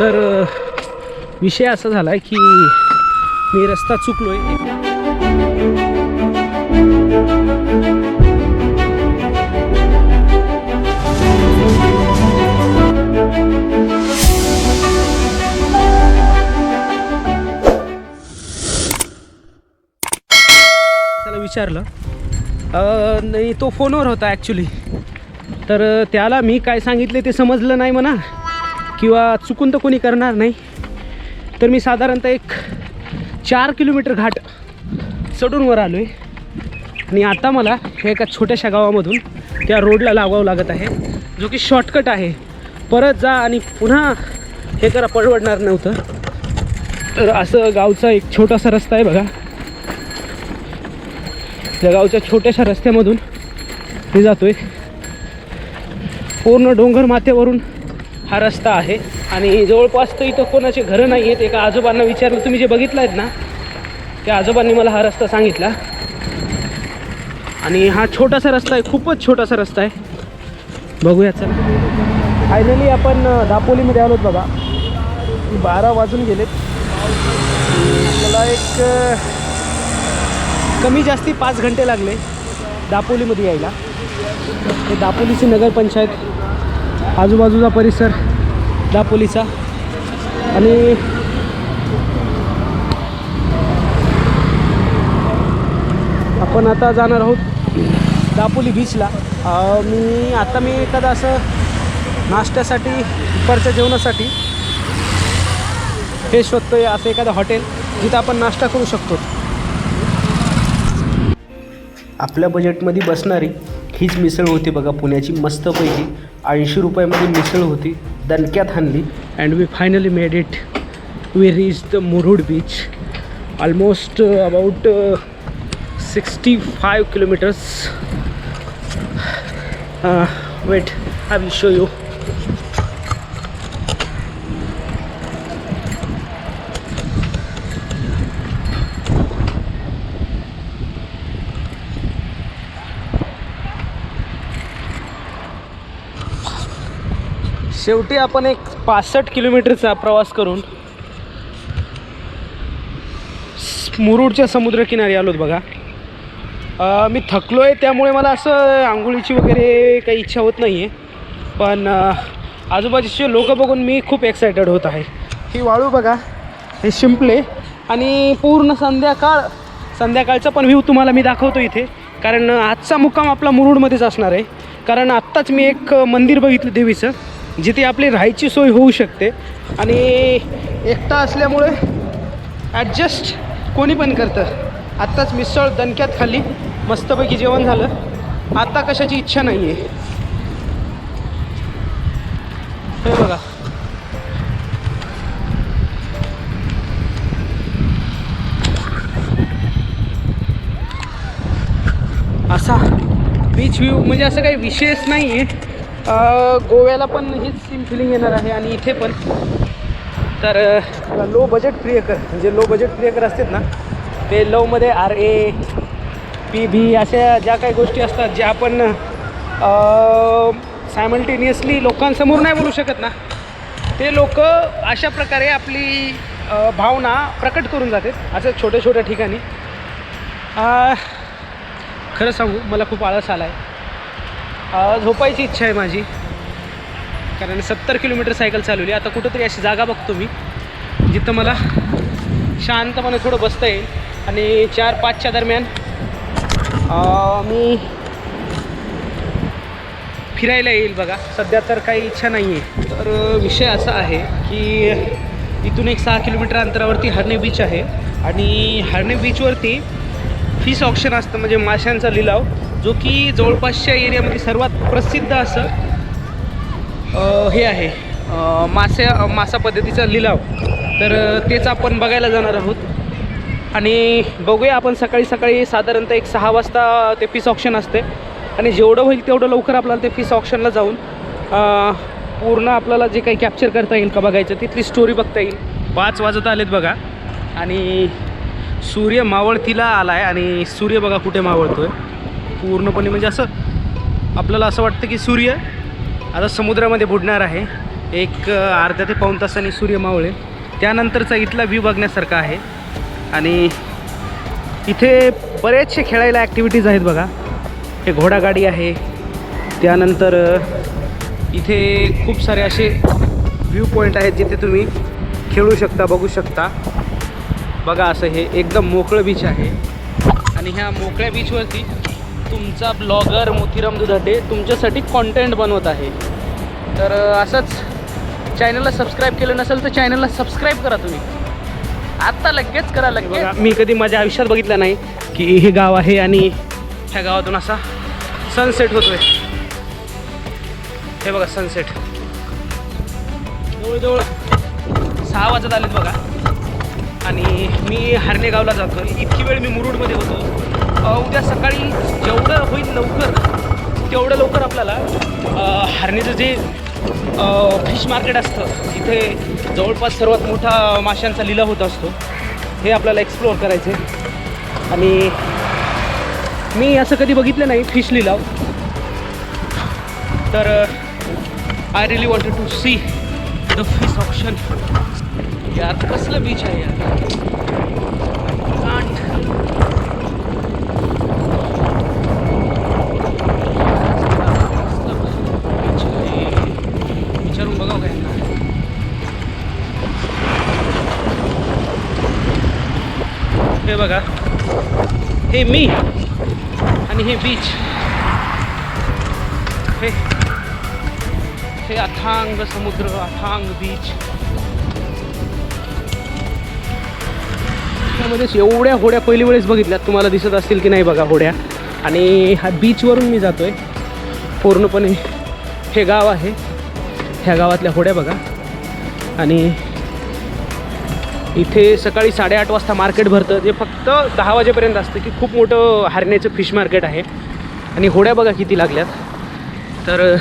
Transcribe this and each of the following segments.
तर विषय असा झाला आहे की मी रस्ता चुकलो आहे त्याला विचारलं नाही तो फोनवर होता ॲक्च्युली तर त्याला मी काय सांगितले ते समजलं नाही म्हणा. किंवा चुकून तर कोणी करणार नाही. तर मी साधारणतः एक चार किलोमीटर घाट चढून वर आलो आहे आणि आता मला हे एका छोट्याशा गावामधून त्या रोडला लागावं लागत आहे जो की शॉर्टकट आहे. परत जा आणि पुन्हा हे करा परवडणार नव्हतं. तर असं गावचा एक छोटासा रस्ता आहे बघा. त्या गावच्या छोट्याशा रस्त्यामधून मी जातो आहे पूर्ण डोंगर माथ्यावरून हा रस्ता आहे. आणि जवळपास तर इथं कोणाचे घरं नाही आहेत. एका आजोबांना विचारलं तुम्ही जे बघितलं आहेत ना त्या आजोबांनी मला हा रस्ता सांगितला. आणि हा छोटासा रस्ता आहे खूपच छोटासा रस्ता आहे. बघूया चला. फायनली आपण दापोलीमध्ये आलोत बघा. बारा वाजून गेलेत. मला एक कमी जास्ती पाच घंटे लागले दापोलीमध्ये यायला. हे दापोलीची नगरपंचायत आजूबाजूचा परिसर दापोलीचा आणि आपण आता जाणार आहोत दापोली बीचला मी आता मी एखादं असं नाश्त्यासाठी दुपारच्या जेवणासाठी हे आहे असं एखादं हॉटेल जिथं आपण नाश्ता करू शकतो. आपल्या बजेटमध्ये बसणारी हीच मिसळ होती बघा पुण्याची मस्तपैकी ऐंशी रुपयामध्ये मिसळ होती दणक्यात हाणली. And we finally made it we reach the Murud beach almost about sixty five kilometres wait I will show you शेवटी आपण एक पासष्ट किलोमीटरचा प्रवास करून मुरुडच्या समुद्रकिनारी आलोत बघा. मी थकलो आहे त्यामुळे मला असं आंघोळीची वगैरे काही इच्छा होत नाही आहे पण आजूबाजूचे लोक बघून मी खूप एक्सायटेड होत आहे. ही वाळू बघा हे शिंपले आणि पूर्ण संध्याकाळ संध्याकाळचा पण व्ह्यू तुम्हाला मी दाखवतो इथे. कारण आजचा मुक्काम आपला मुरुडमध्येच असणार आहे. कारण आत्ताच मी एक मंदिर बघितलं देवीचं. जिथे आपली राहायची सोय होऊ शकते. आणि एकटा असल्यामुळे ॲडजस्ट कोणी पण करतं. आत्ताच मिसळ दणक्यात खाल्ली. मस्तपैकी जेवण झालं. आत्ता कशाची इच्छा नाही आहे हे बघा. असा बीच व्ह्यू म्हणजे असं काही विशेष नाही आहे गोव्याला पण हीच सेम फिलिंग येणार आहे आणि इथे पण. तर लो बजेट प्रियकर म्हणजे लो बजेट प्रियकर असतात ना ते लोमध्ये आर ए पी बी अशा ज्या काही गोष्टी असतात ज्या आपण सायमल्टेनियसली लोकांसमोर नाही बोलू शकत ना ते लोक अशा प्रकारे आपली भावना प्रकट करून जातात असं छोट्या छोट्या ठिकाणी खरं सांगू मला खूप आळस आला आहे झोपायची इच्छा आहे माझी. कारण सत्तर किलोमीटर सायकल चालवली. आता कुठंतरी अशी जागा बघतो मी जिथं मला शांतपणे थोडं बसता येईल. आणि चार पाचच्या दरम्यान मी फिरायला येईल बघा. सध्या तर काही इच्छा नाही आहे तर विषय असा आहे की इथून एक सहा किलोमीटर अंतरावरती हरणे बीच आहे. आणि हरणे बीचवरती फिश ऑप्शन असतं म्हणजे माशांचा लिलाव जो की जवळपासच्या एरियामध्ये सर्वात प्रसिद्ध असं हे आहे. मासे मासा पद्धतीचा लिलाव. तर तेच आपण बघायला जाणार आहोत. आणि बघूया आपण सकाळी सकाळी साधारणतः एक सहा वाजता ते फिश ऑप्शन असते. आणि जेवढं होईल तेवढं लवकर आपल्याला ते फिश ऑप्शनला जाऊन पूर्ण आपल्याला जे काही कॅप्चर करता येईल का बघायचं तिथली स्टोरी बघता येईल. पाच वाजत आलेत बघा. आणि सूर्य मावळतीला आला आहे आणि सूर्य बघा कुठे मावळतो आहे पूर्णपणे म्हणजे असं आपल्याला असं वाटतं की सूर्य आता समुद्रामध्ये बुडणार आहे. एक अर्ध्या ते पाऊण तासाने सूर्य मावळे त्यानंतरचा इथला व्ह्यू बघण्यासारखा आहे. आणि इथे बरेचसे खेळायला ॲक्टिव्हिटीज आहेत बघा. हे घोडागाडी आहे. त्यानंतर इथे खूप सारे असे व्ह्यू पॉईंट आहेत जिथे तुम्ही खेळू शकता बघू शकता. बघा असं हे एकदम मोकळं बीच आहे. आणि ह्या मोकळ्या बीचवरती तुमचा ब्लॉगर मोतीराम दुधाटे तुमच्यासाठी कॉन्टेंट बनवत आहे. तर असंच चॅनलला सबस्क्राईब केलं नसेल तर चॅनलला सबस्क्राईब करा तुम्ही. आत्ता लगेच करा लगेच. मी कधी माझ्या आयुष्यात बघितलं नाही की हे गाव आहे आणि ह्या गावातून असा सनसेट होतोय. हे बघा सनसेट जवळजवळ सहा वाजत आलेत बघा. आणि मी हरणेगावला जातो इतकी वेळ मी मुरुडमध्ये होतो. उद्या सकाळी जेवढं होईल लवकर तेवढं लवकर आपल्याला हरणेचं जे फिश मार्केट असतं इथे जवळपास सर्वात मोठा माशांचा लिलाव होत असतो. हे आपल्याला एक्सप्लोअर करायचं आहे आणि मी असं कधी बघितलं नाही फिश लिलाव. तर I really wanted to see the fish option यार, कसलं बीच यार. हे बघा. हे मी आणि हे बीच हे. हे अथांग समुद्र, अथांग बीच त्यामध्येच एवढ्या होड्या पहिली वेळेस बघितल्यात. तुम्हाला दिसत असतील की नाही बघा होड्या. आणि हा बीचवरून मी जातो आहे पूर्णपणे हे गाव आहे. ह्या गावातल्या होड्या बघा. आणि इथे सकाळी साडेआठ वाजता मार्केट भरतं. जे फक्त दहा वाजेपर्यंत असतं की खूप मोठं हरण्याचं फिश मार्केट आहे. आणि होड्या बघा किती लागल्यात. तर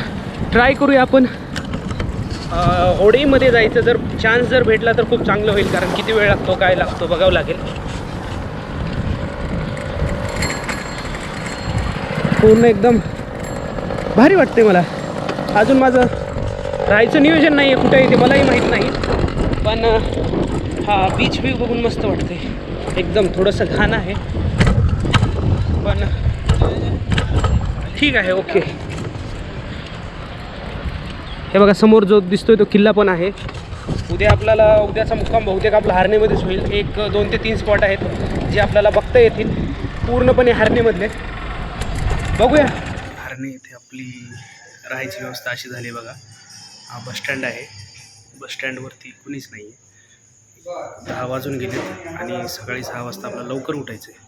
ट्राय करूया आपण. होडीमध्ये जायचं जर चान्स जर भेटला तर खूप चांगलं होईल कारण किती वेळ लागतो काय लागतो बघावं लागेल. पूर्ण एकदम भारी वाटते मला. अजून माझं राहायचं नियोजन नाही आहे कुठे आहे ते मलाही माहीत नाही. पण हा बीच व्ह्यू बघून मस्त वाटते एकदम थोडंसं घाण आहे. पण ठीक आहे ओके हे बघा समोर जो दिसतोय तो किल्ला पण आहे. उद्या आपल्याला उद्याचा मुक्काम बहुतेक आपला हारणेमध्येच होईल. एक दोन ते तीन स्पॉट आहेत जे आपल्याला बघता येतील. पूर्णपणे हारणेमधले बघूया. हारणे इथे आपली राहायची व्यवस्था अशी झाली बघा. हा बसस्टँड आहे. बसस्टँडवरती कुणीच नाही आहे दहा वाजून गेले आणि सकाळी सहा वाजता आपल्याला लवकर उठायचं आहे